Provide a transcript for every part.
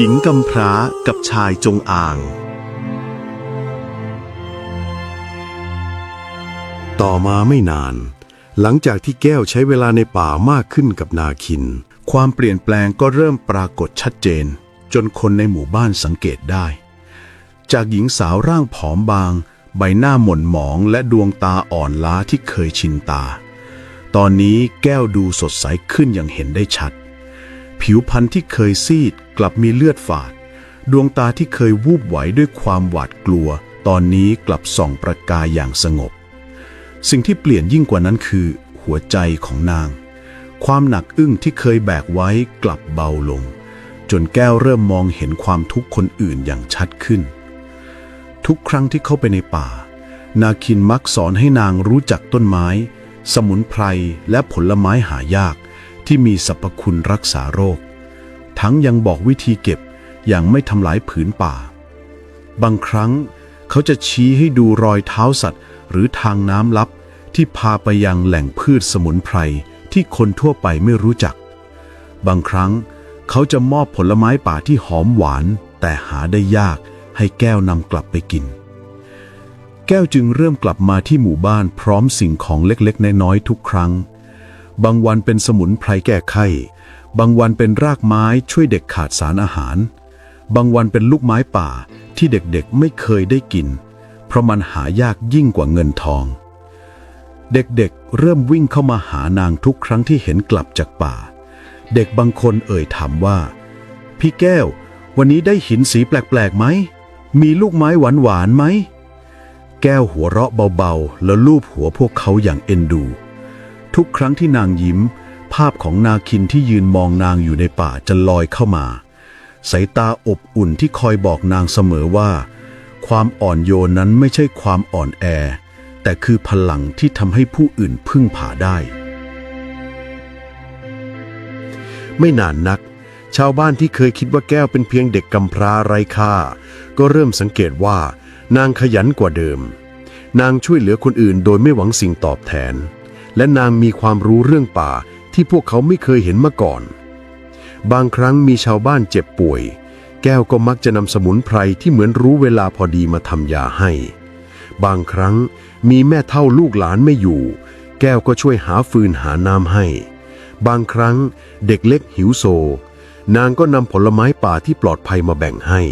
หญิงกำพร้ากับชายจงอาง ต่อมาไม่นาน หลังจากที่แก้วใช้เวลาในป่ามากขึ้นกับนาคิน ความเปลี่ยนแปลงก็เริ่มปรากฏชัดเจน จนคนในหมู่บ้านสังเกตได้ จากหญิงสาวร่างผอมบาง ใบหน้าหม่นหมองและดวงตาอ่อนล้าที่เคยชินตา ตอนนี้แก้วดูสดใสขึ้นอย่างเห็นได้ชัด ผิวพรรณที่เคยซีด กลับมีเลือดฝาด ดวงตาที่เคยวูบไหวด้วยความหวาดกลัว ตอนนี้กลับส่องประกายอย่างสงบ สิ่งที่เปลี่ยนยิ่งกว่านั้นคือ หัวใจของนาง ความหนักอึ้งที่เคยแบกไว้กลับเบาลง จนแก้วเริ่มมองเห็นความทุกข์คนอื่นอย่างชัดขึ้น ทุกครั้งที่เข้าไปในป่า นาคินมักสอนให้นางรู้จักต้นไม้ สมุนไพรและผลไม้หายากที่มีสรรพคุณรักษาโรค ทั้งยังบอกวิธีเก็บอย่างไม่ทำลายผืนป่า บางครั้งเขาจะชี้ให้ดูรอยเท้าสัตว์ หรือทางน้ำลับที่พาไปยังแหล่งพืชสมุนไพรที่คนทั่วไปไม่รู้จัก บางครั้งเขาจะมอบผลไม้ป่าที่หอมหวาน แต่หาได้ยากให้แก้วนำกลับไปกิน แก้วจึงเริ่มกลับมาที่หมู่บ้านพร้อมสิ่งของเล็กๆ น้อยๆทุกครั้ง บางวันเป็นสมุนไพรแก้ไข้ บางวันเป็นรากไม้ช่วยเด็กขาดสารอาหาร บางวันเป็นลูกไม้ป่าที่เด็กๆไม่เคยได้กิน เพราะมันหายากยิ่งกว่าเงินทอง เด็กๆเริ่มวิ่งเข้ามาหานางทุกครั้งที่เห็นกลับจากป่า เด็กบางคนเอ่ยถามว่า พี่แก้ว วันนี้ได้หินสีแปลกๆไหม มีลูกไม้หวานๆไหม แก้วหัวเราะเบาๆ แล้วลูบหัวพวกเขาอย่างเอ็นดู ทุกครั้งที่นางยิ้มาพของนาคินที่ยืนมองนางอยู่ในป่าจะลอยเข้ามา สายตาอบอุ่นที่คอยบอกนางเสมอว่า ความอ่อนโยนนั้นไม่ใช่ความอ่อนแอ แต่คือพลังที่ทำให้ผู้อื่นพึ่งพาได้ ไม่นานนัก ชาวบ้านที่เคยคิดว่าแก้วเป็นเพียงเด็กกำพร้าไร้ค่า ก็เริ่มสังเกตว่านางขยันกว่าเดิม นางช่วยเหลือคนอื่นโดยไม่หวังสิ่งตอบแทน และนางมีความรู้เรื่องป่า ที่พวกเขาไม่เคยเห็นมาก่อน บางครั้งมีชาวบ้านเจ็บป่วย แก้วก็มักจะนำสมุนไพรที่เหมือนรู้เวลาพอดีมาทำยาให้ บางครั้งมีแม่เท่าลูกหลานไม่อยู่ แก้วก็ช่วยหาฟืนหาน้ำให้ บางครั้งเด็กเล็กหิวโซ นางก็นำผลไม้ป่าที่ปลอดภัยมาแบ่งให้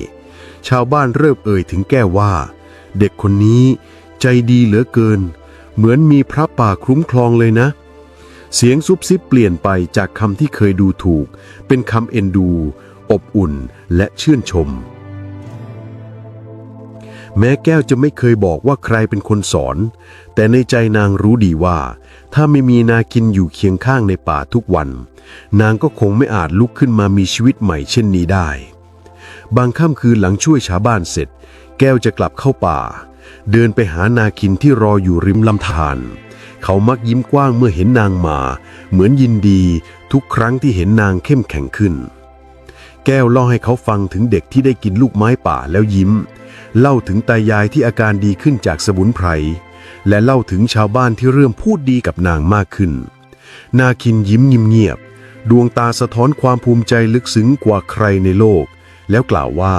ชาวบ้านเริ่มเอ่ยถึงแก้วว่า เด็กคนนี้ใจดีเหลือเกิน เหมือนมีพระป่าคุ้มครองเลยนะ เสียงซุบซิบเปลี่ยนไปจากคำที่เคยดูถูก เป็นคำเอ็นดู อบอุ่นและชื่นชม แม้แก้วจะไม่เคยบอกว่าใครเป็นคนสอน แต่ในใจนางรู้ดีว่า ถ้าไม่มีนาคินอยู่เคียงข้างในป่าทุกวัน นางก็คงไม่อาจลุกขึ้นมามีชีวิตใหม่เช่นนี้ได้ บางค่ำคืนหลังช่วยชาวบ้านเสร็จ แก้วจะกลับเข้าป่า เดินไปหานาคินที่รออยู่ริมลำธาร เขามักยิ้มกว้างเมื่อเห็นนางมา เหมือนยินดีทุกครั้งที่เห็นนางเข้มแข็งขึ้น แก้วเล่าให้เขาฟังถึงเด็กที่ได้กินลูกไม้ป่าแล้วยิ้ม เล่าถึงตายายที่อาการดีขึ้นจากสมุนไพร และเล่าถึงชาวบ้านที่เริ่มพูดดีกับนางมากขึ้น นาคินยิ้มเงียบๆดวงตาสะท้อนความภูมิใจลึกซึ้งกว่าใครในโลก แล้วกล่าวว่า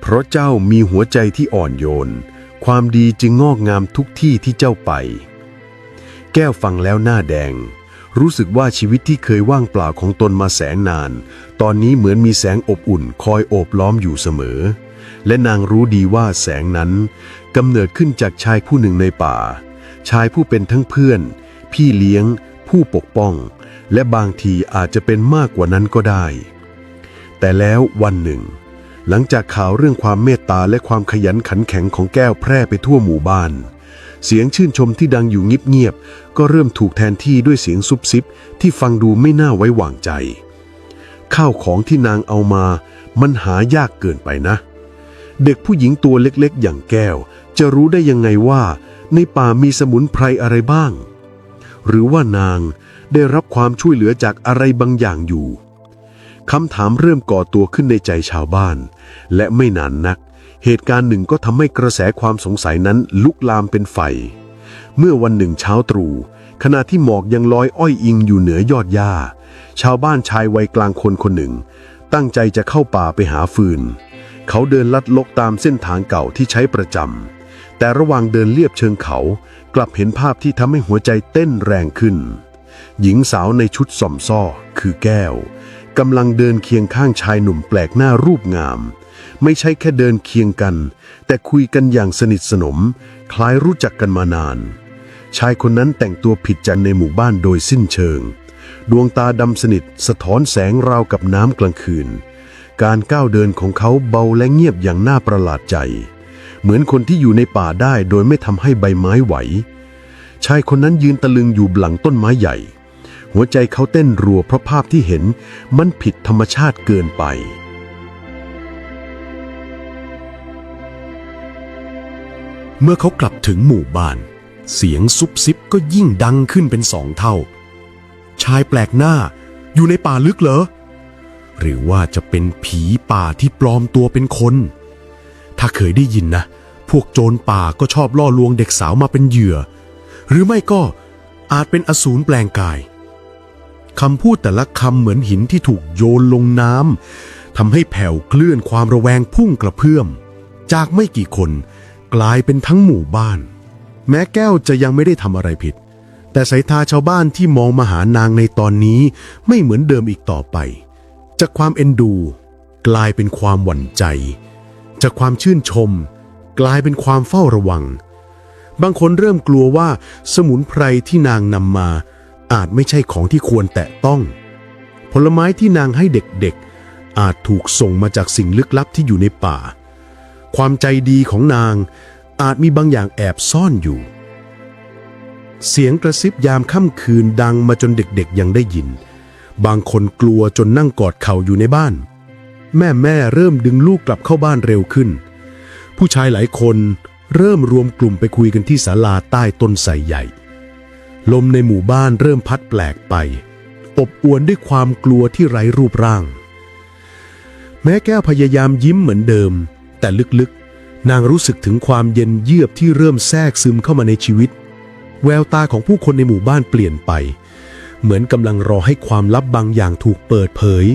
เพราะเจ้ามีหัวใจที่อ่อนโยนความดีจึงงอกงามทุกที่ที่เจ้าไป แก้วฟังแล้วหน้าแดง รู้สึกว่าชีวิตที่เคยว่างเปล่าของตนมาแสนนาน ตอนนี้เหมือนมีแสงอบอุ่นคอยโอบล้อมอยู่เสมอ และนางรู้ดีว่าแสงนั้นกำเนิดขึ้นจากชายผู้หนึ่งในป่า ชายผู้เป็นทั้งเพื่อน พี่เลี้ยง ผู้ปกป้อง และบางทีอาจจะเป็นมากกว่านั้นก็ได้ แต่แล้ววันหนึ่ง หลังจากข่าวเรื่องความเมตตาและความขยันขันแข็งของแก้วแพร่ไปทั่วหมู่บ้าน เสียงชื่นชมที่ดังอยู่เงียบๆก็เริ่มถูกแทนที่ด้วยเสียงซุบซิบที่ฟังดูไม่น่าไว้วางใจ ข้าวของที่นางเอามา มันหายากเกินไปนะ เด็กผู้หญิงตัวเล็กๆ อย่างแก้ว จะรู้ได้ยังไงว่า ในป่ามีสมุนไพรอะไรบ้าง หรือว่านางได้รับความช่วยเหลือจากอะไรบางอย่างอยู่คำถามเริ่มก่อตัวขึ้นในใจชาวบ้าน และไม่นานนัก เหตุการณ์หนึ่งก็ทำให้กระแสความสงสัยนั้นลุกลามเป็นไฟ เมื่อวันหนึ่งเช้าตรู่ขณะที่หมอกยังลอยอ้อยอิงอยู่เหนือยอดหญ้า ชาวบ้านชายวัยกลางคนคนหนึ่ง ตั้งใจจะเข้าป่าไปหาฟืน เขาเดินลัดลกตามเส้นทางเก่าที่ใช้ประจำแต่ระหว่างเดินเลียบเชิงเขา กลับเห็นภาพที่ทำให้หัวใจเต้นแรงขึ้น หญิงสาวในชุดสอมซ่อคือแก้ว กำลังเดินเคียงข้างชายหนุ่มแปลกหน้ารูปงาม ไม่ใช่แค่เดินเคียงกัน แต่คุยกันอย่างสนิทสนม คล้ายรู้จักกันมานาน ชายคนนั้นแต่งตัวผิดจากในหมู่บ้านโดยสิ้นเชิง ดวงตาดำสนิทสะท้อนแสงราวกับน้ำกลางคืน การก้าวเดินของเขาเบาและเงียบอย่างน่าประหลาดใจ เหมือนคนที่อยู่ในป่าได้โดยไม่ทำให้ใบไม้ไหว ชายคนนั้นยืนตะลึงอยู่หลังต้นไม้ใหญ่ หัวใจเขาเต้นรัวเพราะภาพที่เห็นมันผิดธรรมชาติเกินไป เมื่อเขากลับถึงหมู่บ้าน เสียงซุบซิบก็ยิ่งดังขึ้นเป็นสองเท่า ชายแปลกหน้าอยู่ในป่าลึกเหรอ หรือว่าจะเป็นผีป่าที่ปลอมตัวเป็นคน ถ้าเคยได้ยินนะ พวกโจรป่าก็ชอบล่อลวงเด็กสาวมาเป็นเหยื่อ หรือไม่ก็อาจเป็นอสูรแปลงกาย คำพูดแต่ละคำเหมือนหินที่ถูกโยนลงน้ำทำให้แผ่วเคลื่อนความระแวงพุ่งกระเพื่อม จากไม่กี่คนกลายเป็นทั้งหมู่บ้าน แม้แก้วจะยังไม่ได้ทำอะไรผิด แต่สายตาชาวบ้านที่มองมาหานางในตอนนี้ไม่เหมือนเดิมอีกต่อไป จากความเอ็นดู กลายเป็นความหวั่นใจ จากความชื่นชม กลายเป็นความเฝ้าระวัง บางคนเริ่มกลัวว่าสมุนไพรที่นางนำมา อาจไม่ใช่ของที่ควรแตะต้อง ผลไม้ที่นางให้เด็กๆ อาจถูกส่งมาจากสิ่งลึกลับที่อยู่ในป่า ความใจดีของนางอาจมีบางอย่างแอบซ่อนอยู่ เสียงกระซิบยามค่ำคืนดังมาจนเด็กๆยังได้ยิน บางคนกลัวจนนั่งกอดเข่าอยู่ในบ้าน แม่แม่เริ่มดึงลูกกลับเข้าบ้านเร็วขึ้น ผู้ชายหลายคนเริ่มรวมกลุ่มไปคุยกันที่ศาลาใต้ต้นไทรใหญ่ ลมในหมู่บ้านเริ่มพัดแปลกไป อบอวนด้วยความกลัวที่ไร้รูปร่าง แม้แก้วพยายามยิ้มเหมือนเดิม แต่ลึกๆ นางรู้สึกถึงความเย็นเยือกที่เริ่มแทรกซึมเข้ามาในชีวิต แววตาของผู้คนในหมู่บ้านเปลี่ยนไป เหมือนกำลังรอให้ความลับบางอย่างถูกเปิดเผย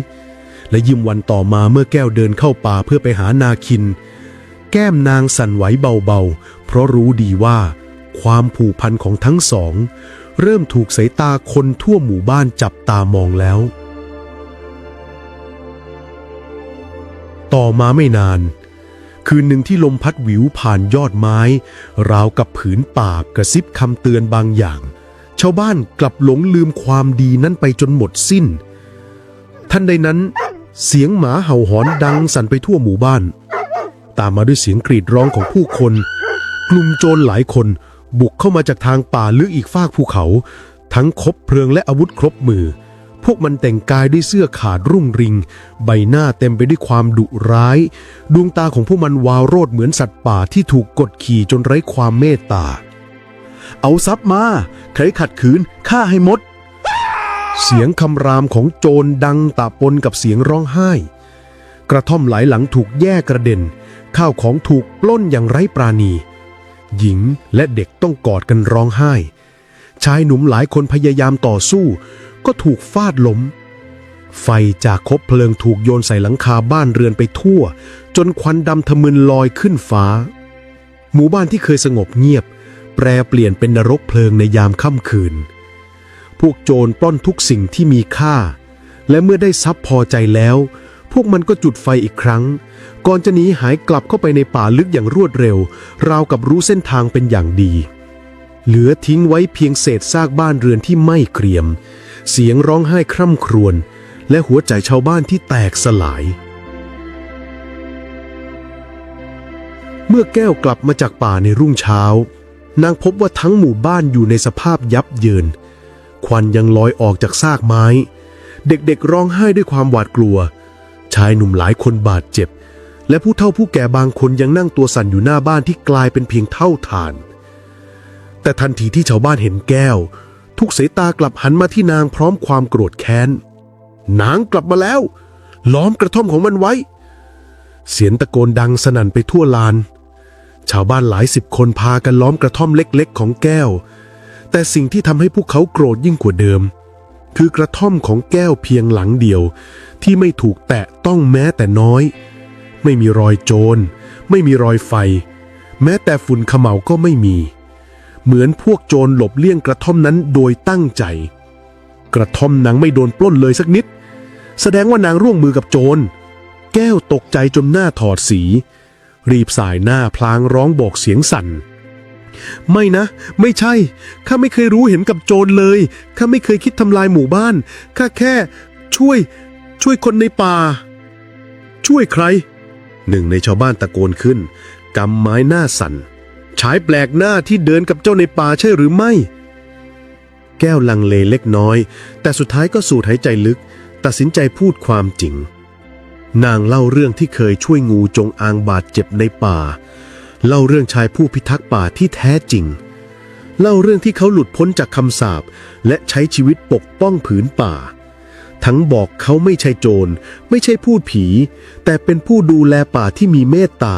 และยิมวันต่อมาเมื่อแก้วเดินเข้าป่าเพื่อไปหานาคิน แก้มนางสั่นไหวเบาๆ เพราะรู้ดีว่า ความผูกพันของทั้งสอง เริ่มถูกสายตาคนทั่วหมู่บ้านจับตามองแล้ว ต่อมาไม่นาน คืนหนึ่งที่ลมพัดหวิวผ่านยอดไม้ ราวกับผืนป่ากระซิบคำเตือนบางอย่าง ชาวบ้านกลับหลงลืมความดีนั้นไปจนหมดสิ้นท่านใดนั้น เสียงหมาเห่าหอนดังสั่นไปทั่วหมู่บ้าน ตามมาด้วยเสียงกรีดร้องของผู้คน กลุ่มโจรหลายคน บุกเข้ามาจากทางป่าลึกอีกฟากภูเขา ทั้งคบเพลิงและอาวุธครบมือ พวกมันแต่งกายด้วยเสื้อขาดรุ่งริง ใบหน้าเต็มไปด้วยความดุร้าย ดวงตาของพวกมันวาวโรดเหมือนสัตว์ป่าที่ถูกกดขี่จนไร้ความเมตตา เอาทรัพย์มา ใครขัดขืนฆ่าให้หมด เสียงคำรามของโจรดังตะปนกับเสียงร้องไห้ กระท่อมหลายหลังถูกแยกกระเด็น ข้าวของถูกปล้นอย่างไร้ปราณี หญิงและเด็กต้องกอดกันร้องไห้ ชายหนุ่มหลายคนพยายามต่อสู้ ก็ถูกฟาดล้ม ไฟจากคบเพลิงถูกโยนใส่หลังคาบ้านเรือนไปทั่ว จนควันดำทะมึนลอยขึ้นฟ้า หมู่บ้านที่เคยสงบเงียบ แปรเปลี่ยนเป็นนรกเพลิงในยามค่ำคืน พวกโจรปล้นทุกสิ่งที่มีค่า และเมื่อได้ทรัพย์พอใจแล้ว พวกมันก็จุดไฟอีกครั้ง ก่อนจะหนีหายกลับเข้าไปในป่าลึกอย่างรวดเร็ว ราวกับรู้เส้นทางเป็นอย่างดี เหลือทิ้งไว้เพียงเศษซากบ้านเรือนที่ไม่เกรียม เสียงร้องไห้คร่ำครวญและหัวใจชาวบ้านที่แตกสลาย เมื่อแก้วกลับมาจากป่าในรุ่งเช้า นางพบว่าทั้งหมู่บ้านอยู่ในสภาพยับเยิน ควันยังลอยออกจากซากไม้ เด็กๆร้องไห้ด้วยความหวาดกลัว ชายหนุ่มหลายคนบาดเจ็บ และผู้เฒ่าผู้แก่บางคนยังนั่งตัวสั่นอยู่หน้าบ้านที่กลายเป็นเพียงเท่าฐาน แต่ทันทีที่ชาวบ้านเห็นแก้ว ทุกสายตากลับหันมาที่นางพร้อมความโกรธแค้น นางกลับมาแล้ว ล้อมกระท่อมของมันไว้ เสียงตะโกนดังสนั่นไปทั่วลาน ชาวบ้านหลายสิบคนพากันล้อมกระท่อมเล็กๆ ของแก้ว แต่สิ่งที่ทำให้พวกเขาโกรธยิ่งกว่าเดิม คือกระท่อมของแก้วเพียงหลังเดียว ที่ไม่ถูกแตะต้องแม้แต่น้อย ไม่มีรอยโจร ไม่มีรอยไฟ แม้แต่ฝุ่นขม่าก็ไม่มี เหมือนพวกโจรหลบเลี่ยงกระท่อมนั้นโดยตั้งใจ กระท่อมนางไม่โดนปล้นเลยสักนิด แสดงว่านางร่วมมือกับโจร แก้วตกใจจนหน้าถอดสี รีบสายหน้าพลางร้องบอกเสียงสั่น ไม่นะ ไม่ใช่ ข้าไม่เคยรู้เห็นกับโจรเลย ข้าไม่เคยคิดทำลายหมู่บ้าน ข้าแค่ช่วย ช่วยคนในป่า ช่วยใคร หนึ่งในชาวบ้านตะโกนขึ้น กำไม้หน้าสั่น ชายแปลกหน้าที่เดินกับเจ้าในป่าใช่หรือไม่ แก้วลังเลเล็กน้อย แต่สุดท้ายก็สูดหายใจลึก ตัดสินใจพูดความจริง นางเล่าเรื่องที่เคยช่วยงูจงอางบาดเจ็บในป่า เล่าเรื่องชายผู้พิทักษ์ป่าที่แท้จริง เล่าเรื่องที่เขาหลุดพ้นจากคำสาปและใช้ชีวิตปกป้องผืนป่า ทั้งบอกเขาไม่ใช่โจร ไม่ใช่พูดผี แต่เป็นผู้ดูแลป่าที่มีเมตตา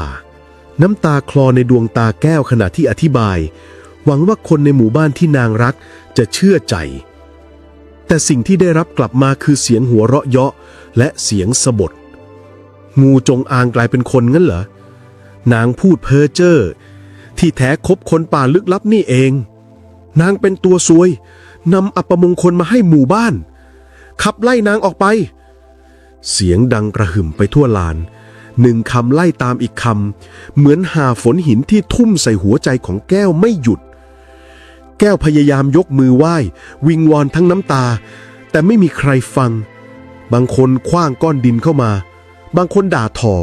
น้ำตาคลอในดวงตาแก้วขณะที่อธิบาย หวังว่าคนในหมู่บ้านที่นางรักจะเชื่อใจ แต่สิ่งที่ได้รับกลับมาคือเสียงหัวเราะเยาะและเสียงสะบดงูจงอางกลายเป็นคนงั้นเหรอ นางพูดเพ้อเจ้อที่แท้คบคนป่าลึกลับนี่เอง นางเป็นตัวซวยนำอัปมงคลมาให้หมู่บ้าน ขับไล่นางออกไป เสียงดังกระหึ่มไปทั่วลาน หนึ่งคำไล่ตามอีกคำ เหมือนหาฝนหินที่ทุ่มใส่หัวใจของแก้วไม่หยุด แก้วพยายามยกมือไหว้ วิงวอนทั้งน้ำตา แต่ไม่มีใครฟัง บางคนคว้างก้อนดินเข้ามา บางคนด่าทอ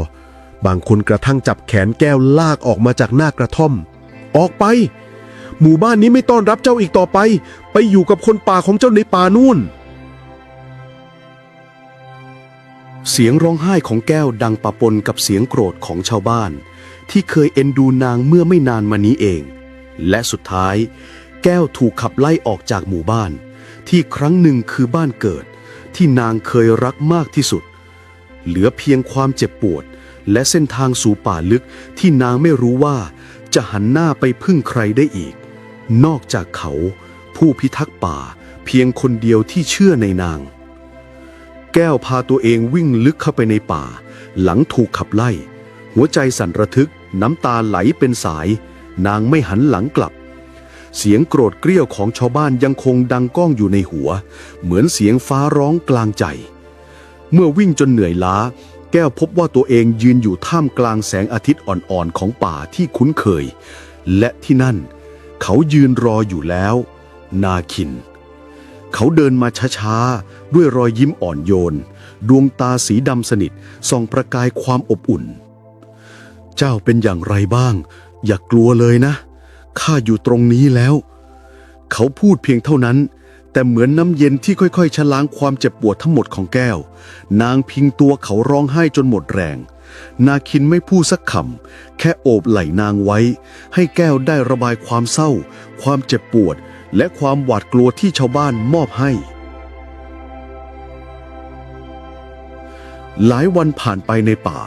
บางคนกระทั่งจับแขนแก้วลากออกมาจากหน้ากระท่อม ออกไป หมู่บ้านนี้ไม่ต้อนรับเจ้าอีกต่อไป ไปอยู่กับคนป่าของเจ้าในป่านู่น เสียงร้องไห้ของแก้วดังปะปนกับเสียงโกรธของชาวบ้าน ที่เคยเอ็นดูนางเมื่อไม่นานมานี้เอง และสุดท้าย แก้วถูกขับไล่ออกจากหมู่บ้าน ที่ครั้งหนึ่งคือบ้านเกิด ที่นางเคยรักมากที่สุด เหลือเพียงความเจ็บปวด และเส้นทางสู่ป่าลึกที่นางไม่รู้ว่า จะหันหน้าไปพึ่งใครได้อีก นอกจากเขา ผู้พิทักษ์ป่า เพียงคนเดียวที่เชื่อในนาง แก้วพาตัวเองวิ่งลึกเข้าไปในป่า หลังถูกขับไล่ หัวใจสั่นระทึก น้ำตาไหลเป็นสาย นางไม่หันหลังกลับเสียงโกรธเกรี้ยวของชาวบ้านยังคงดังก้องอยู่ในหัว เหมือนเสียงฟ้าร้องกลางใจ เมื่อวิ่งจนเหนื่อยล้า แก้วพบว่าตัวเองยืนอยู่ท่ามกลางแสงอาทิตย์อ่อนๆของป่าที่คุ้นเคย และที่นั่น เขายืนรออยู่แล้ว นาคิน เขาเดินมาช้าๆ ด้วยรอยยิ้มอ่อนโยน ดวงตาสีดำสนิทส่องประกายความอบอุ่น เจ้าเป็นอย่างไรบ้าง อย่ากลัวเลยนะ ข้าอยู่ตรงนี้แล้ว เขาพูดเพียงเท่านั้น แต่เหมือนน้ำเย็นที่ค่อยๆชะล้างความเจ็บปวดทั้งหมดของแก้ว นางพิงตัวเขาร้องไห้จนหมดแรง นาคินไม่พูดสักคำแค่โอบไหล่นางไว้ ให้แก้วได้ระบายความเศร้า ความเจ็บปวด และความหวาดกลัวที่ชาวบ้านมอบให้ หลายวันผ่านไปในป่า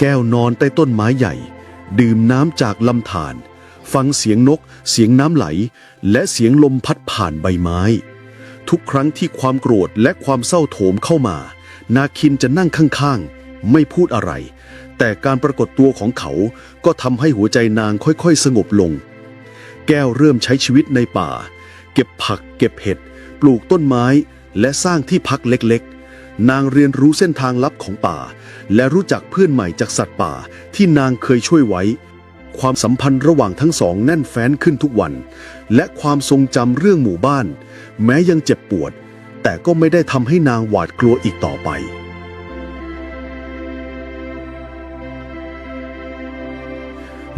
แก้วนอนใต้ต้นไม้ใหญ่ ดื่มน้ำจากลำธารฟังเสียงนก เสียงน้ำไหล และเสียงลมพัดผ่านใบไม้ ทุกครั้งที่ความโกรธและความเศร้าโถมเข้ามา นาคินจะนั่งข้างๆ ไม่พูดอะไร แต่การปรากฏตัวของเขาก็ทำให้หัวใจนางค่อยๆ สงบลง แก้วเริ่มใช้ชีวิตในป่า เก็บผัก เก็บเห็ด ปลูกต้นไม้ และสร้างที่พักเล็กๆ นางเรียนรู้เส้นทางลับของป่า และรู้จักเพื่อนใหม่จากสัตว์ป่าที่นางเคยช่วยไว้ ความสัมพันธ์ระหว่างทั้งสองแน่นแฟ้นขึ้นทุกวัน และความทรงจำเรื่องหมู่บ้าน แม้ยังเจ็บปวด แต่ก็ไม่ได้ทำให้นางหวาดกลัวอีกต่อไป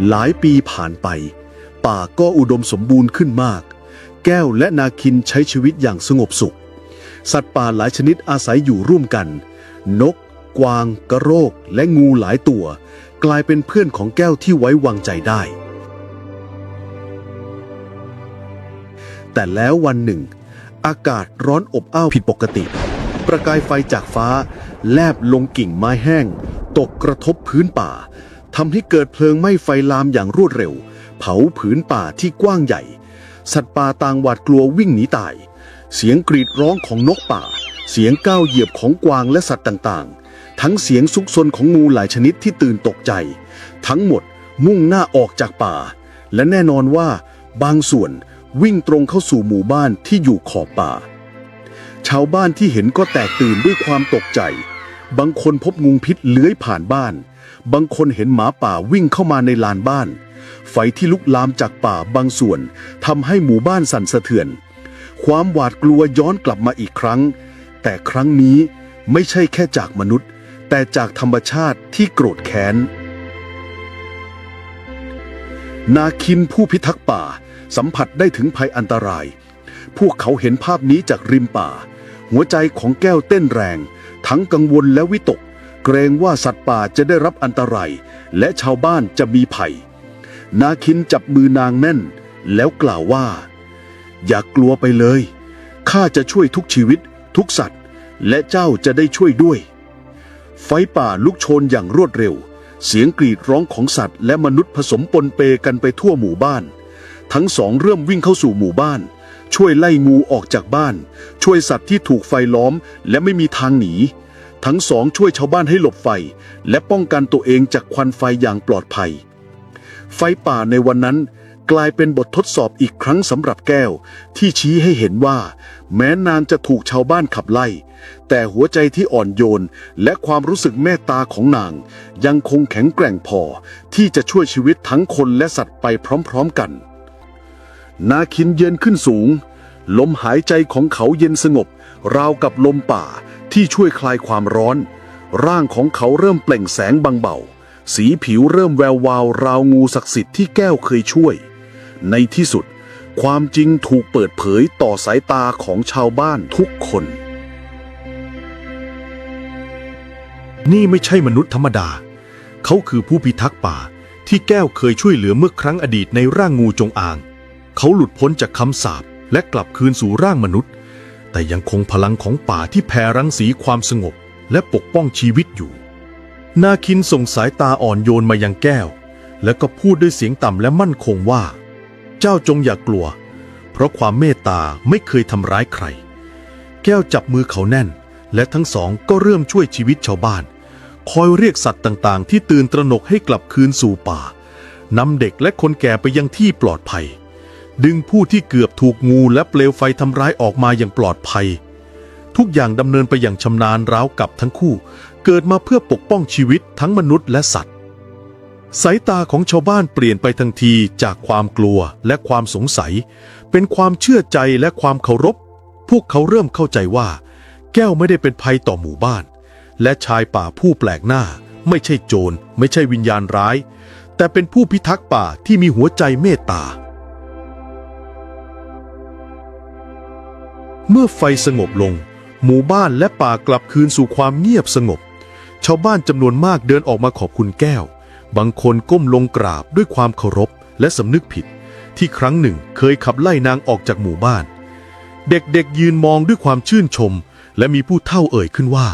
หลายปีผ่านไป ป่าก็อุดมสมบูรณ์ขึ้นมาก แก้วและนาคินใช้ชีวิตอย่างสงบสุข สัตว์ป่าหลายชนิดอาศัยอยู่ร่วมกัน นก กวาง กระโรก และงูหลายตัว กลายเป็นเพื่อนของแก้วที่ไว้วางใจได้ แต่แล้ววันหนึ่ง อากาศร้อนอบอ้าวผิดปกติ ประกายไฟจากฟ้า แลบลงกิ่งไม้แห้ง ตกกระทบพื้นป่าทำให้เกิดเพลิงไหม้ไฟลามอย่างรวดเร็ว เผาผืนป่าที่กว้างใหญ่ สัตว์ป่าต่างหวาดกลัววิ่งหนีตาย เสียงกรีดร้องของนกป่า เสียงก้าวเหยียบของกวางและสัตว์ต่างๆ ทั้งเสียงซุกซนของงูหลายชนิดที่ตื่นตกใจ ทั้งหมดมุ่งหน้าออกจากป่า และแน่นอนว่าบางส่วนวิ่งตรงเข้าสู่หมู่บ้านที่อยู่ขอบป่า ชาวบ้านที่เห็นก็แตกตื่นด้วยความตกใจ บางคนพบงูพิษเลื้อยผ่านบ้าน บางคนเห็นหมาป่าวิ่งเข้ามาในลานบ้าน ไฟที่ลุกลามจากป่าบางส่วนทำให้หมู่บ้านสั่นสะเทือน ความหวาดกลัวย้อนกลับมาอีกครั้ง แต่ครั้งนี้ไม่ใช่แค่จากมนุษย์ แต่จากธรรมชาติที่โกรธแค้น นาคินผู้พิทักษ์ป่า สัมผัสได้ถึงภัยอันตราย พวกเขาเห็นภาพนี้จากริมป่า หัวใจของแก้วเต้นแรง ทั้งกังวลและวิตก เกรงว่าสัตว์ป่าจะได้รับอันตราย และชาวบ้านจะมีภัย นาคินจับมือนางแน่น แล้วกล่าวว่า อย่ากลัวไปเลยข้าจะช่วยทุกชีวิต ทุกสัตว์ และเจ้าจะได้ช่วยด้วย ไฟป่าลุกโชนอย่างรวดเร็ว เสียงกรีดร้องของสัตว์และมนุษย์ผสมปนเปกันไปทั่วหมู่บ้าน ทั้งสองเริ่มวิ่งเข้าสู่หมู่บ้าน ช่วยไล่งูออกจากบ้าน ช่วยสัตว์ที่ถูกไฟล้อมและไม่มีทางหนี ทั้งสองช่วยชาวบ้านให้หลบไฟ และป้องกันตัวเองจากควันไฟอย่างปลอดภัย ไฟป่าในวันนั้น กลายเป็นบททดสอบอีกครั้งสำหรับแก้ว ที่ชี้ให้เห็นว่า แม้นางจะถูกชาวบ้านขับไล่ แต่หัวใจที่อ่อนโยน และความรู้สึกเมตตาของนาง ยังคงแข็งแกร่งพอ ที่จะช่วยชีวิตทั้งคนและสัตว์ไปพร้อมๆกัน นาคินเย็นขึ้นสูง ลมหายใจของเขาเย็นสงบ ราวกับลมป่าที่ช่วยคลายความร้อน ร่างของเขาเริ่มเปล่งแสงบางเบาสีผิวเริ่มแวววาวราวงูศักดิ์สิทธิ์ที่แก้วเคยช่วย ในที่สุด ความจริงถูกเปิดเผยต่อสายตาของชาวบ้านทุกคน นี่ไม่ใช่มนุษย์ธรรมดา เขาคือผู้พิทักษ์ป่าที่แก้วเคยช่วยเหลือเมื่อครั้งอดีตในร่างงูจงอาง เขาหลุดพ้นจากคำสาปและกลับคืนสู่ร่างมนุษย์ แต่ยังคงพลังของป่าที่แผ่รังสีความสงบ และปกป้องชีวิตอยู่ นาคินส่งสายตาอ่อนโยนมายังแก้ว แล้วก็พูดด้วยเสียงต่ำและมั่นคงว่า เจ้าจงอย่ากกลัว เพราะความเมตตาไม่เคยทำร้ายใคร แก้วจับมือเขาแน่น และทั้งสองก็เริ่มช่วยชีวิตชาวบ้าน คอยเรียกสัตว์ต่างๆ ที่ตื่นตระหนกให้กลับคืนสู่ป่านำเด็กและคนแก่ไปยังที่ปลอดภัย ดึงผู้ที่เกือบถูกงูและเปลวไฟทำร้ายออกมาอย่างปลอดภัย ทุกอย่างดำเนินไปอย่างชำนาญราวกับทั้งคู่ เกิดมาเพื่อปกป้องชีวิตทั้งมนุษย์และสัตว์ สายตาของชาวบ้านเปลี่ยนไปทันทีจากความกลัวและความสงสัย เป็นความเชื่อใจและความเคารพ พวกเขาเริ่มเข้าใจว่า แก้วไม่ได้เป็นภัยต่อหมู่บ้าน และชายป่าผู้แปลกหน้า ไม่ใช่โจร ไม่ใช่วิญญาณร้าย แต่เป็นผู้พิทักษ์ป่าที่มีหัวใจเมตตา เมื่อไฟสงบลง หมู่บ้านและป่ากลับคืนสู่ความเงียบสงบ ชาวบ้านจำนวนมากเดินออกมาขอบคุณแก้ว บางคนก้มลงกราบด้วยความเคารพและสำนึกผิด ที่ครั้งหนึ่งเคยขับไล่นางออกจากหมู่บ้าน เด็กๆยืนมองด้วยความชื่นชม และมีผู้เฒ่าเอ่ยขึ้นว่า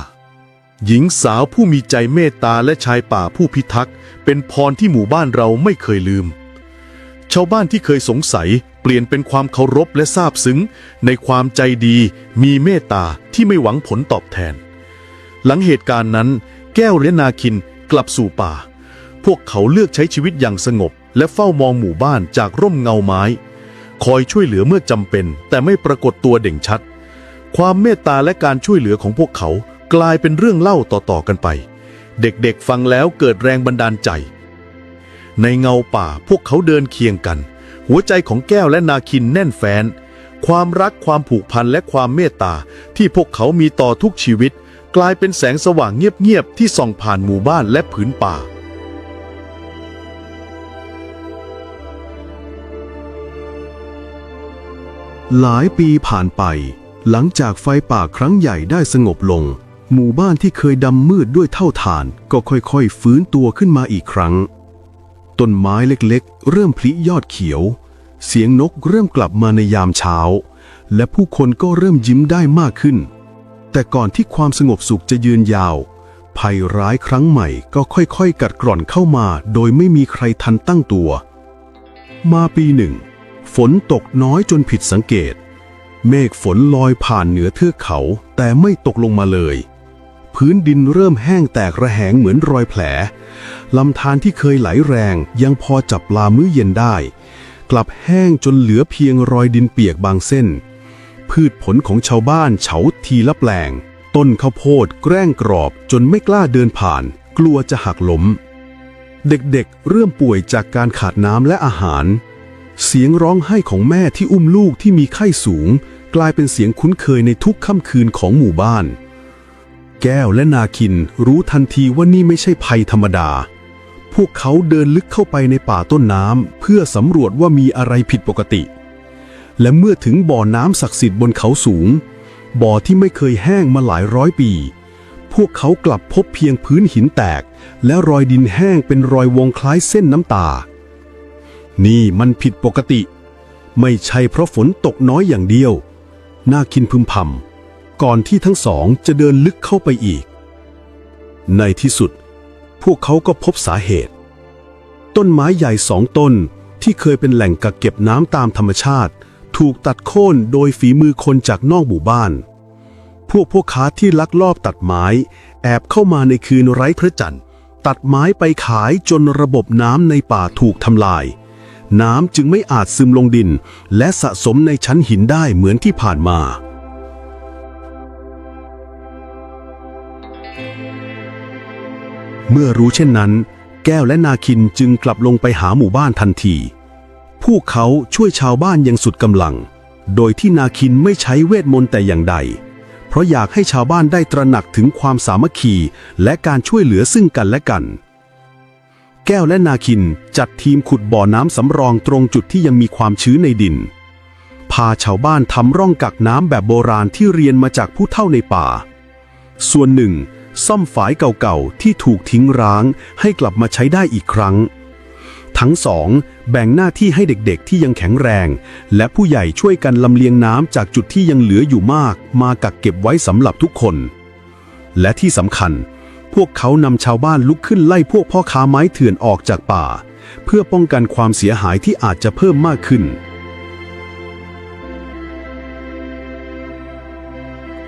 หญิงสาวผู้มีใจเมตตาและชายป่าผู้พิทักษ์ เป็นพรที่หมู่บ้านเราไม่เคยลืม ชาวบ้านที่เคยสงสัยเปลี่ยนเป็นความเคารพและซาบซึ้ง ในความใจดีมีเมตตาที่ไม่หวังผลตอบแทน หลังเหตุการณ์นั้น แก้วและนาคินกลับสู่ป่า พวกเขาเลือกใช้ชีวิตอย่างสงบ และเฝ้ามองหมู่บ้านจากร่มเงาไม้ คอยช่วยเหลือเมื่อจำเป็น แต่ไม่ปรากฏตัวเด่งชัด ความเมตตาและการช่วยเหลือของพวกเขากลายเป็นเรื่องเล่าต่อๆกันไป เด็กๆฟังแล้วเกิดแรงบันดาลใจ ในเงาป่าพวกเขาเดินเคียงกัน หัวใจของแก้วและนาคินแน่นแฟ้น ความรักความผูกพันและความเมตตาที่พวกเขามีต่อทุกชีวิต กลายเป็นแสงสว่างเงียบๆที่ส่องผ่านหมู่บ้านและผืนป่า หลายปีผ่านไป หลังจากไฟป่าครั้งใหญ่ได้สงบลง หมู่บ้านที่เคยดำมืดด้วยเท่าฐาน ก็ค่อยๆ ฟื้นตัวขึ้นมาอีกครั้ง ต้นไม้เล็กๆ เริ่มพลิยอดเขียว เสียงนกเริ่มกลับมาในยามเช้า และผู้คนก็เริ่มยิ้มได้มากขึ้น แต่ก่อนที่ความสงบสุขจะยืนยาว ภัยร้ายครั้งใหม่ก็ค่อยๆ กัดกร่อนเข้ามา โดยไม่มีใครทันตั้งตัว มาปีหนึ่ง ฝนตกน้อยจนผิดสังเกต เมฆฝนลอยผ่านเหนือเทือกเขา แต่ไม่ตกลงมาเลย พื้นดินเริ่มแห้งแตกระแหงเหมือนรอยแผลลำธารที่เคยไหลแรงยังพอจับปลามื้อเย็นได้ กลับแห้งจนเหลือเพียงรอยดินเปียกบางเส้น พืชผลของชาวบ้านเฉาทีละแปลง ต้นข้าวโพดแกล้งกรอบจนไม่กล้าเดินผ่าน กลัวจะหักล้ม เด็กๆเริ่มป่วยจากการขาดน้ำและอาหาร เสียงร้องไห้ของแม่ที่อุ้มลูกที่มีไข้สูง กลายเป็นเสียงคุ้นเคยในทุกค่ำคืนของหมู่บ้าน แก้วและนาคินรู้ทันทีว่านี่ไม่ใช่ภัยธรรมดา พวกเขาเดินลึกเข้าไปในป่าต้นน้ำเพื่อสำรวจว่ามีอะไรผิดปกติ และเมื่อถึงบ่อน้ำศักดิ์สิทธิ์บนเขาสูง บ่อที่ไม่เคยแห้งมาหลายร้อยปี พวกเขากลับพบเพียงพื้นหินแตก และรอยดินแห้งเป็นรอยวงคล้ายเส้นน้ำตา นี่มันผิดปกติ ไม่ใช่เพราะฝนตกน้อยอย่างเดียวน่าคินพึมพำก่อนที่ทั้งสองจะเดินลึกเข้าไปอีก ในที่สุด พวกเขาก็พบสาเหตุ ต้นไม้ใหญ่สองต้นที่เคยเป็นแหล่งกักเก็บน้ำตามธรรมชาติ ถูกตัดโค่นโดยฝีมือคนจากนอกหมู่บ้าน พวกพวกค้าที่ลักลอบตัดไม้ แอบเข้ามาในคืนไร้พระจันทร์ตัดไม้ไปขายจนระบบน้ำในป่าถูกทำลาย น้ำจึงไม่อาจซึมลงดิน และสะสมในชั้นหินได้เหมือนที่ผ่านมาเมื่อรู้เช่นนั้น แก้วและนาคินจึงกลับลงไปหาหมู่บ้านทันที พวกเขาช่วยชาวบ้านอย่างสุดกำลัง โดยที่นาคินไม่ใช้เวทมนต์แต่อย่างใด เพราะอยากให้ชาวบ้านได้ตระหนักถึงความสามัคคีและการช่วยเหลือซึ่งกันและกัน แก้วและนาคินจัดทีมขุดบ่อน้ำสำรองตรงจุดที่ยังมีความชื้นในดิน พาชาวบ้านทำร่องกักน้ำแบบโบราณที่เรียนมาจากผู้เฒ่าในป่า ส่วนหนึ่ง ซ่อมฝายเก่าๆ ที่ถูกทิ้งร้างให้กลับมาใช้ได้อีกครั้ง ทั้งสอง แบ่งหน้าที่ให้เด็กๆที่ยังแข็งแรง และผู้ใหญ่ช่วยกันลำเลียงน้ำจากจุดที่ยังเหลืออยู่มาก มากักเก็บไว้สำหรับทุกคน และที่สำคัญ พวกเขานำชาวบ้านลุกขึ้นไล่พวกพ่อค้าไม้เถื่อนออกจากป่า เพื่อป้องกันความเสียหายที่อาจจะเพิ่มมากขึ้น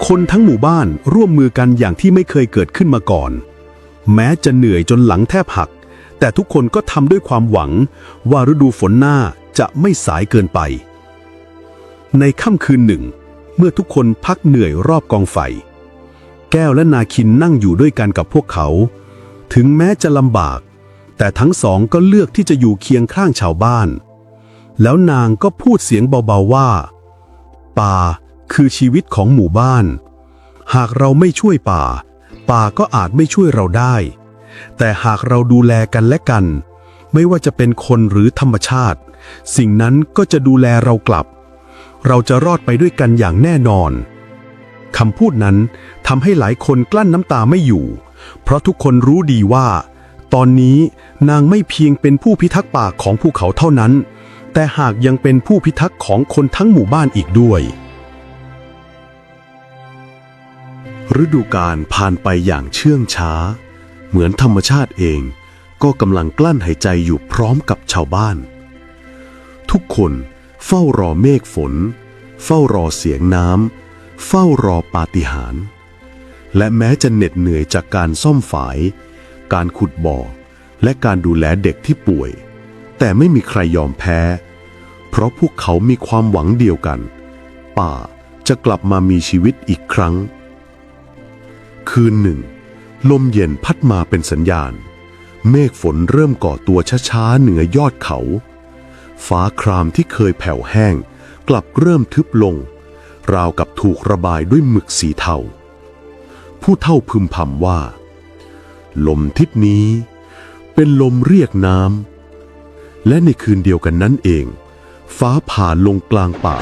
คนทั้งหมู่บ้านร่วมมือกันอย่างที่ไม่เคยเกิดขึ้นมาก่อน แม้จะเหนื่อยจนหลังแทบหัก แต่ทุกคนก็ทำด้วยความหวัง ว่าฤดูฝนหน้าจะไม่สายเกินไป ในค่ำคืนหนึ่ง เมื่อทุกคนพักเหนื่อยรอบกองไฟ แก้วและนาคินนั่งอยู่ด้วยกันกับพวกเขา ถึงแม้จะลำบาก แต่ทั้งสองก็เลือกที่จะอยู่เคียงข้างชาวบ้าน แล้วนางก็พูดเสียงเบาๆว่า ป่าคือชีวิตของหมู่บ้าน หากเราไม่ช่วยป่า ป่าก็อาจไม่ช่วยเราได้ แต่หากเราดูแลกันและกัน ไม่ว่าจะเป็นคนหรือธรรมชาติ สิ่งนั้นก็จะดูแลเรากลับ เราจะรอดไปด้วยกันอย่างแน่นอน คำพูดนั้นทำให้หลายคนกลั้นน้ำตาไม่อยู่ เพราะทุกคนรู้ดีว่า ตอนนี้นางไม่เพียงเป็นผู้พิทักษ์ป่าของภูเขาเท่านั้น แต่หากยังเป็นผู้พิทักษ์ของคนทั้งหมู่บ้านอีกด้วย ฤดูกาลผ่านไปอย่างเชื่องช้า เหมือนธรรมชาติเอง ก็กำลังกลั้นหายใจอยู่พร้อมกับชาวบ้าน ทุกคนเฝ้ารอเมฆฝน เฝ้ารอเสียงน้ำ เฝ้ารอปาฏิหาริย์และแม้จะเหน็ดเหนื่อยจากการซ่อมฝาย การขุดบ่อ และการดูแลเด็กที่ป่วย แต่ไม่มีใครยอมแพ้ เพราะพวกเขามีความหวังเดียวกัน ป่าจะกลับมามีชีวิตอีกครั้ง คืนหนึ่ง ลมเย็นพัดมาเป็นสัญญาณ เมฆฝนเริ่มก่อตัวช้าๆเหนือยอดเขา ฟ้าครามที่เคยแผ่วแห้ง กลับเริ่มทึบลง ราวกับถูกระบายด้วยหมึกสีเทา ผู้เท่าพึมพำว่า ลมทิศนี้เป็นลมเรียกน้ำ และในคืนเดียวกันนั้นเอง ฟ้าผ่าลงกลางป่า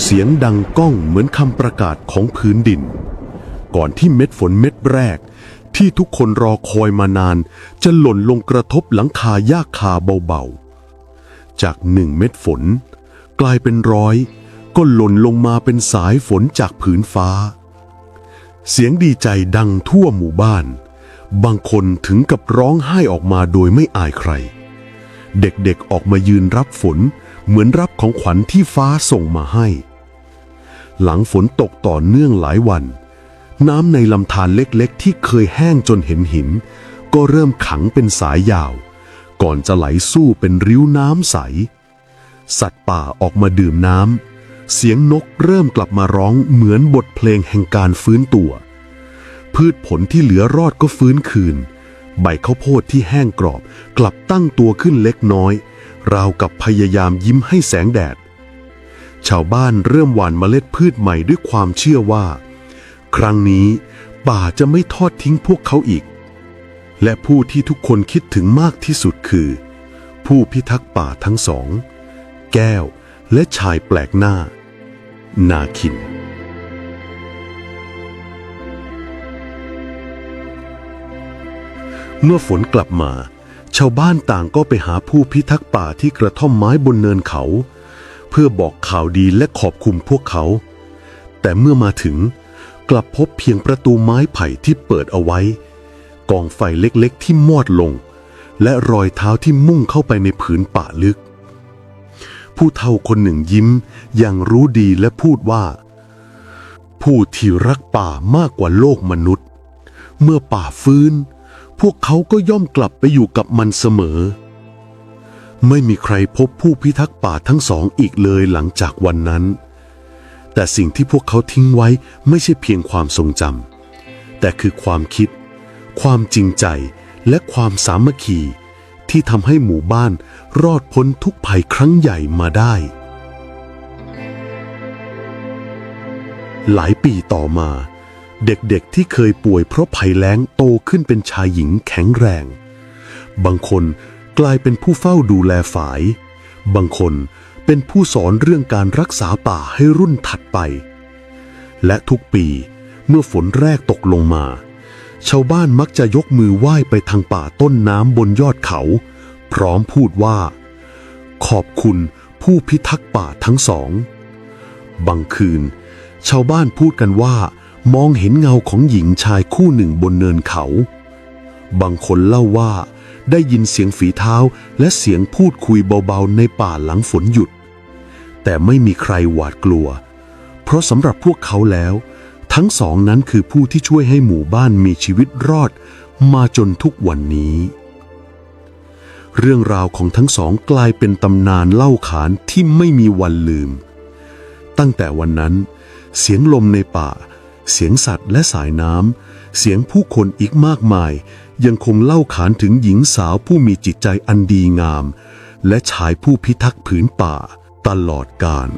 เสียงดังก้องเหมือนคำประกาศของพื้นดิน ก่อนที่เม็ดฝนเม็ดแรก ที่ทุกคนรอคอยมานาน จะหล่นลงกระทบหลังคายากคาเบาๆ จากหนึ่งเม็ดฝน กลายเป็นร้อย ก็หล่นลงมาเป็นสายฝนจากผืนฟ้า เสียงดีใจดังทั่วหมู่บ้าน บางคนถึงกับร้องไห้ออกมาโดยไม่อายใคร เด็กๆออกมายืนรับฝนเหมือนรับของขวัญที่ฟ้าส่งมาให้ หลังฝนตกต่อเนื่องหลายวัน น้ำในลำธารเล็กๆ ที่เคยแห้งจนเห็นหิน ก็เริ่มขังเป็นสายยาว ก่อนจะไหลสู้เป็นริ้วน้ำใส สัตว์ป่าออกมาดื่มน้ำ เสียงนกเริ่มกลับมาร้องเหมือนบทเพลงแห่งการฟื้นตัว พืชผลที่เหลือรอดก็ฟื้นคืน ใบข้าวโพดที่แห้งกรอบกลับตั้งตัวขึ้นเล็กน้อย ราวกับพยายามยิ้มให้แสงแดด ชาวบ้านเริ่มหว่านเมล็ดพืชใหม่ด้วยความเชื่อว่า ครั้งนี้ป่าจะไม่ทอดทิ้งพวกเขาอีก และผู้ที่ทุกคนคิดถึงมากที่สุดคือ ผู้พิทักษ์ป่าทั้งสอง แก้วและชายแปลกหน้า นาคิน เมื่อฝนกลับมา ชาวบ้านต่างก็ไปหาผู้พิทักษ์ป่าที่กระท่อมไม้บนเนินเขา เพื่อบอกข่าวดีและขอบคุณพวกเขา แต่เมื่อมาถึงกลับพบเพียงประตูไม้ไผ่ที่เปิดเอาไว้ กองไฟเล็กๆที่มอดลง และรอยเท้าที่มุ่งเข้าไปในผืนป่าลึก ผู้เฒ่าคนหนึ่งยิ้ม อย่างรู้ดีและพูดว่า ผู้ที่รักป่ามากกว่าโลกมนุษย์ เมื่อป่าฟื้น พวกเขาก็ย่อมกลับไปอยู่กับมันเสมอ ไม่มีใครพบผู้พิทักษ์ป่าทั้งสองอีกเลยหลังจากวันนั้น แต่สิ่งที่พวกเขาทิ้งไว้ไม่ใช่เพียงความทรงจำแต่คือความคิด ความจริงใจและความสามัคคีที่ทำให้หมู่บ้าน รอดพ้นทุกภัยครั้งใหญ่มาได้ หลายปีต่อมา เด็กๆที่เคยป่วยเพราะภัยแล้งโตขึ้นเป็นชายหญิงแข็งแรง บางคนกลายเป็นผู้เฝ้าดูแลฝาย บางคนเป็นผู้สอนเรื่องการรักษาป่าให้รุ่นถัดไป และทุกปีเมื่อฝนแรกตกลงมา ชาวบ้านมักจะยกมือไหว้ไปทางป่าต้นน้ำบนยอดเขา พร้อมพูดว่า ขอบคุณผู้พิทักษ์ป่าทั้งสอง บางคืน ชาวบ้านพูดกันว่า มองเห็นเงาของหญิงชายคู่หนึ่งบนเนินเขา บางคนเล่าว่า ได้ยินเสียงฝีเท้าและเสียงพูดคุยเบาๆ ในป่าหลังฝนหยุด แต่ไม่มีใครหวาดกลัว เพราะสำหรับพวกเขาแล้ว ทั้งสองนั้นคือผู้ที่ช่วยให้หมู่บ้านมีชีวิตรอด มาจนทุกวันนี้ เรื่องราวของทั้งสองกลายเป็นตำนานเล่าขานที่ไม่มีวันลืม ตั้งแต่วันนั้น เสียงลมในป่า เสียงสัตว์และสายน้ำ เสียงผู้คนอีกมากมาย ยังคงเล่าขานถึงหญิงสาวผู้มีจิตใจอันดีงาม และชายผู้พิทักษ์ผืนป่าตลอดกาล